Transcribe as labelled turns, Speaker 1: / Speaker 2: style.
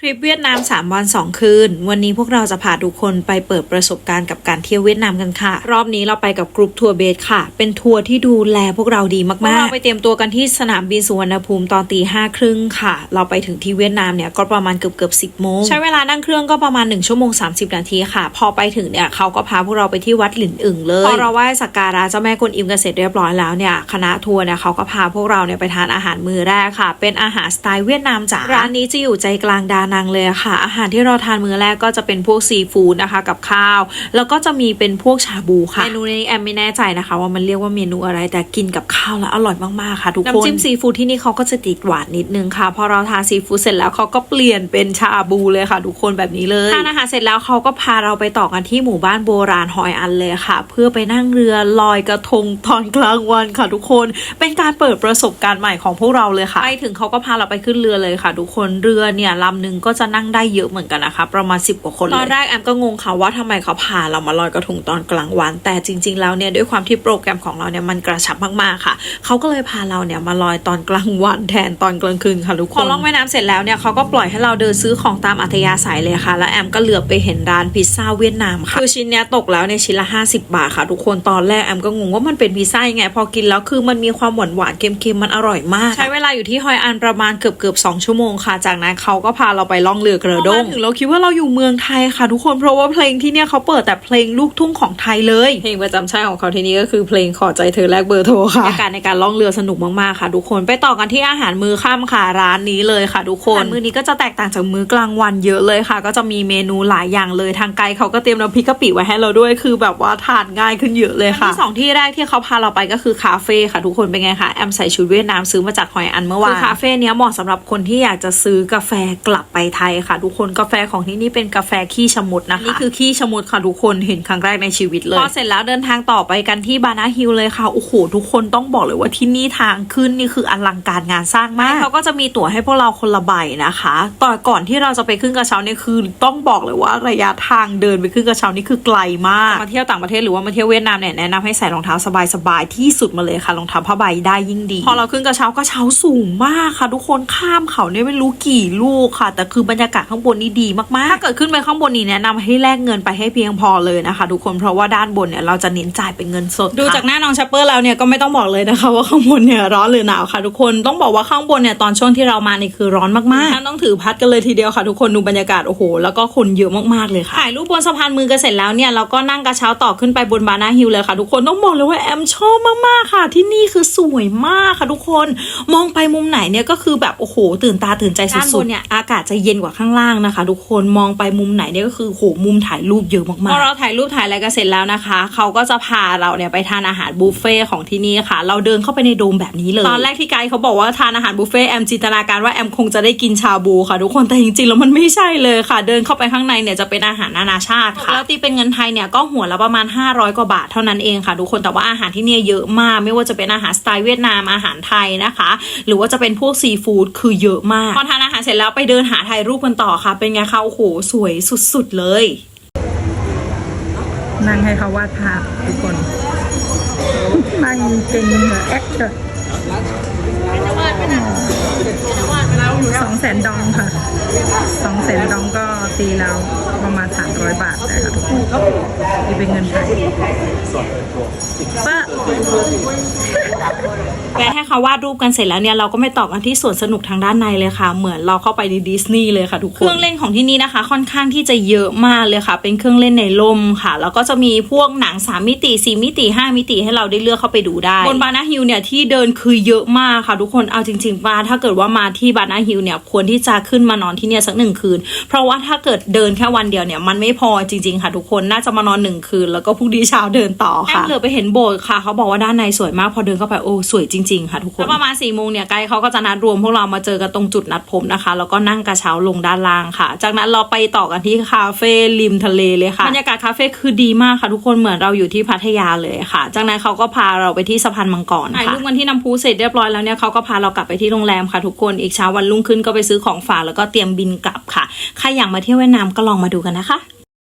Speaker 1: ทริปเวียดนาม 3 วัน 2 คืน วันนี้พวกเราจะพาทุกคนไปเปิดประสบการณ์กับการเที่ยวเวียดนามกันค่ะ รอบนี้เราไปกับกรุ๊ปทัวร์เบสค่ะ เป็นทัวร์ที่ดูแลพวกเราดีมากๆเราไปเตรียมตัวกันที่สนามบินสุวรรณภูมิตอนตีห้าครึ่งค่ะ เราไปถึงที่เวียดนามเนี่ยก็ประมาณเกือบเกือบสิบโมงใช้เวลานั่งเครื่องก็ประมาณ1ชั่วโมง30 นาทีค่ะ พอไปถึงเนี่ยเขาก็พาพวกเราไปที่วัดหลินอึ่งเลยพอเราไหว้สักการะเจ้าแม่กวนอิมกันเสร็จเรียบร้อยแล้วเนี่ยคณะทัวร์เนี่ยเขาก็พาพวกเราเนี่ยไปทานอาหารมื้อแรกค่ะ เป็นอาหารสไตล์เวียดนามจ๋าร้านนี้จะอยู่ใจกลางดานงเลยค่ะ อาหารที่เราทานมื้อแรกก็จะเป็นพวกซีฟู้ดนะคะกับข้าว แล้วก็จะมีเป็นพวกชาบูค่ะ เมนูนี้แอมไม่แน่ใจนะคะ ว่ามันเรียกว่าเมนูอะไรแต่กินกับข้าวแล้วอร่อยมากๆค่ะทุกคนน้ำจิ้มซีฟู้ดที่นี่เขาก็จะติดหวานนิดนึงค่ะ พอเราทานซีฟู้ดเสร็จแล้วเขาก็เปลี่ยนเป็นชาบูเลยค่ะ ทุกคนแบบนี้เลยทานอาหารเสร็จแล้วเขาก็พาเราไปต่อกันที่หมู่บ้านโบราณหอยอันเลยค่ะ เพื่อไปนั่งเรือลอยกระทงตอนกลางวันค่ะ ทุกคน เป็นการเปิดประสบการณ์ใหม่ของพวกเราเลยค่ะไปถึงเขาก็พาเราไปขึ้นเรือเลยค่ะ ทุกคนเรือเนี่ยลำหนึ่งก็จะนั่งได้เยอะเหมือนกันนะคะ ประมาณ 10 กว่าคนเลยตอนแรกแอมก็งงค่ะว่าทำไมเขาพาเรามาลอยกระทงตอนกลางวัน แต่จริง ๆ แล้วเนี่ยด้วยความที่โปรแกรมของเราเนี่ยมันกระชับมากๆค่ะ เขาก็เลยพาเราเนี่ยมาลอยตอนกลางวันแทนตอนกลางคืนค่ะทุกคนพอล่องแม่น้ำเสร็จแล้วเนี่ยเขาก็ปล่อยให้เราเดินซื้อของตามอัธยาศัยเลยค่ะ แล้วแอมก็เหลือบไปเห็นร้านพิซซ่าเวียดนามค่ะคือชิ้นเนี้ยตกแล้วในยชิ้นละ 50 บาทค่ะ ทุกคนตอนแรกแอมก็งงว่ามันเป็นพิซซ่ายังไงพอกินแล้วคือมันมีความหวานหวานๆเค็มๆมันอร่อยมาก ใช้เวลาอยู่ที่ฮอยอันประมาณเกือบเกือบๆสองชั่วโมงค่ะ จากนั้นเขาก็พาเราไปล่องเรือกระด้งถึงเราคิดว่าเราอยู่เมืองไทยค่ะทุกคนเพราะว่าเพลงที่เนี่ยเขาเปิดแต่เพลงลูกทุ่งของไทยเลยเพลงประจำชาติของเขาที่นี่ก็คือเพลงขอใจเธอแลกเบอร์โทรค่ะบรรยากาศในการล่องเรือสนุกมากๆค่ะทุกคนไปต่อกันที่อาหารมื้อค่ำค่ะร้านนี้เลยค่ะทุกคนอาหารมื้อนี้ก็จะแตกต่างจากมื้อกลางวันเยอะเลยค่ะ ก็จะมีเมนูหลายอย่างเลยทางไกด์เขาก็เตรียมน้ำพริกกะปิไว้ให้เราด้วยคือแบบว่าทานง่ายขึ้นเยอะเลยค่ะที่สองที่แรกที่เขาพาเราไปก็คือคาเฟ่ค่ะทุกคนเป็นไงคะแอมใส่ชุดเวียดนามซื้อมาจากหอยอันเมื่อวานคือคาเฟ่เนี้ยเหมาะสำหรับคนที่อยากจะซื้อกาแฟกลับไปไทยค่ะ ทุกคนกาแฟของที่นี่เป็นกาแฟขี้ชะมุดนะคะนี่คือขี้ชะมุดค่ะทุกคนเห็นครั้งแรกในชีวิตเลยพอเสร็จแล้วเดินทางต่อไปกันที่บานาฮิลเลยค่ะโอ้โหทุกคนต้องบอกเลยว่าที่นี่ทางขึ้นนี่คืออลังการงานสร้างมากเขาก็จะมีตั๋วให้พวกเราคนละใบนะคะต่อก่อนที่เราจะไปขึ้นกระเช้าเนี่ยคือต้องบอกเลยว่าระยะทางเดินไปขึ้นกระเช้านี่คือไกลมากมาเที่ยวต่างประเทศหรือว่ามาเที่ยวเวียดนามเนี่ยแนะนำให้ใส่รองเท้าสบายๆที่สุดมาเลยค่ะรองเท้าผ้าใบได้ยิ่งดี พอเราขึ้นกระเช้ากระเช้าสูงมากค่ะ ทุกคนข้ามเขาเนี่ยไม่รู้กี่ลูกค่ะแต่คือบรรยากาศข้างบนนี่ดีมากๆ ถ้าเกิดขึ้นไปข้างบนนี้แนะนำให้แลกเงินไปให้เพียงพอเลยนะคะ ทุกคนเพราะว่าด้านบนเนี่ยเราจะเน้นจ่ายเป็นเงินสด ดูจากหน้าน้องชัปเปอร์แล้วเนี่ยก็ไม่ต้องบอกเลยนะคะว่าข้างบนเนี่ยร้อนหรือหนาวค่ะ ทุกคนต้องบอกว่าข้างบนเนี่ยตอนช่วงที่เรามานี่คือร้อนมากๆต้องถือพัดกันเลยทีเดียวค่ะ ทุกคนดูบรรยากาศโอ้โหแล้วก็คนเยอะมากๆเลยค่ะถ่ายรูปบนสะพานมือกันเสร็จแล้วเนี่ยเราก็นั่งกระเช้าต่อขึ้นไปบนบานาฮิลเลยค่ะ ทุกคนต้องบอกเลยว่าแอมชอบมากๆค่ะ ที่นี่คือสวยมากค่ะ ทุกคนมองไปมุมไหนเนี่ยก็คือแบบโอ้โหตื่นตาตื่นใจสุดๆด้านบนเนี่ยอากาศจะเย็นกว่าข้างล่างนะคะ ทุกคนมองไปมุมไหนเนี่ยก็คือโหมุมถ่ายรูปเยอะมากๆพอเราถ่ายรูปถ่ายอะไรกันเสร็จแล้วนะคะเขาก็จะพาเราเนี่ยไปทานอาหารบุฟเฟ่ของที่นี่ค่ะ เราเดินเข้าไปในโดมแบบนี้เลยตอนแรกที่ไกด์เขาบอกว่าทานอาหารบุฟเฟ่แอมจินตนาการว่าแอมคงจะได้กินชาบูค่ะ ทุกคนแต่จริงๆแล้วมันไม่ใช่เลยค่ะ เดินเข้าไปข้างในเนี่ยจะเป็นอาหารนานาชาติค่ะแล้วตีเป็นเงินไทยเนี่ยก็หัวละประมาณ 500 กว่าบาทเท่านั้นเองค่ะ ทุกคนแต่ว่าอาหารที่เนี่ยเยอะมาก ไม่ว่าจะเป็นอาหารสไตล์เวียดนามอาหารไทยนะคะ หรือว่าจะเป็นพวกซีฟู้ดคือเยอะมากพอทานอาหารเสร็จแล้วไปเดินหาถ่ายรูปกันต่อค่ะ เป็นไงคะโอ้โหสวยสุดๆเลย
Speaker 2: นั่งให้เขาวาดภาพทุกคนนั่งเก่งเหรอแอคเถอะสองแสนดองค่ะสองแสนดองก็ตีแล้วประมาณสามร้อยบาทนะคะทุกคนนี่เป็นเงินไทยป้า
Speaker 1: แกให้เขาวาดรูปกันเสร็จแล้วเนี่ยเราก็ไม่ต่อกันที่สวนสนุกทางด้านในเลยค่ะ เหมือนเราเข้าไปในดิสนีย์เลยค่ะทุกคน เครื่องเล่นของที่นี่นะคะ ค่อนข้างที่จะเยอะมากเลยค่ะ เป็นเครื่องเล่นในร่มค่ะ แล้วก็จะมีพวกหนังสามมิติสี่มิติห้ามิติให้เราได้เลือกเข้าไปดูได้ บนบานาฮิลเนี่ยที่เดินคือเยอะมากค่ะทุกคน เอาจริงๆว่าถ้าเกิดว่ามาที่บานาฮิลเนี่ยควรที่จะขึ้นมานอนที่เนี่ยสักหนึ่งคืน เพราะว่าถ้าเกิดเดินแค่วันเดียวเนี่ยมันไม่พอจริงๆค่ะทุกคนน่าจะมานอนหนึ่งคืน แล้วก็พรุ่งนี้เช้าเดินต่อค่ะเหลือไปเห็นโบสถ์ค่ะ เขาบอกว่าด้านในสวยมากพอเดินเข้าไปโอ้สวยจริงๆ ค่ะทุกคนแล้วประมาณสี่โมงเนี่ยไกด์เขาก็จะนัดรวมพวกเรามาเจอกันตรงจุดนัดพบนะคะ แล้วก็นั่งกระเช้าลงด้านล่างค่ะ จากนั้นเราไปต่อกันที่คาเฟ่ริมทะเลเลยค่ะบรรยากาศคาเฟ่คือดีมากค่ะทุกคนเหมือนเราอยู่ที่พัทยาเลยค่ะ จากนั้นเขาก็พาเราไปที่สะพานมังกรค่ะถ่ายรูปกันที่น้ำพุเสร็จเรียบร้อยแล้วเนี่ยเขาก็พาเรากลับไปที่โรงแรมค่ะทุกคนอีกเช้าวันรุ่งขึ้นก็ไปซื้อของฝากแล้วก็เตรียมบินกลับค่ะใครอยากมาเที่ยวเวียดนามก็ลองมาดูกันนะคะ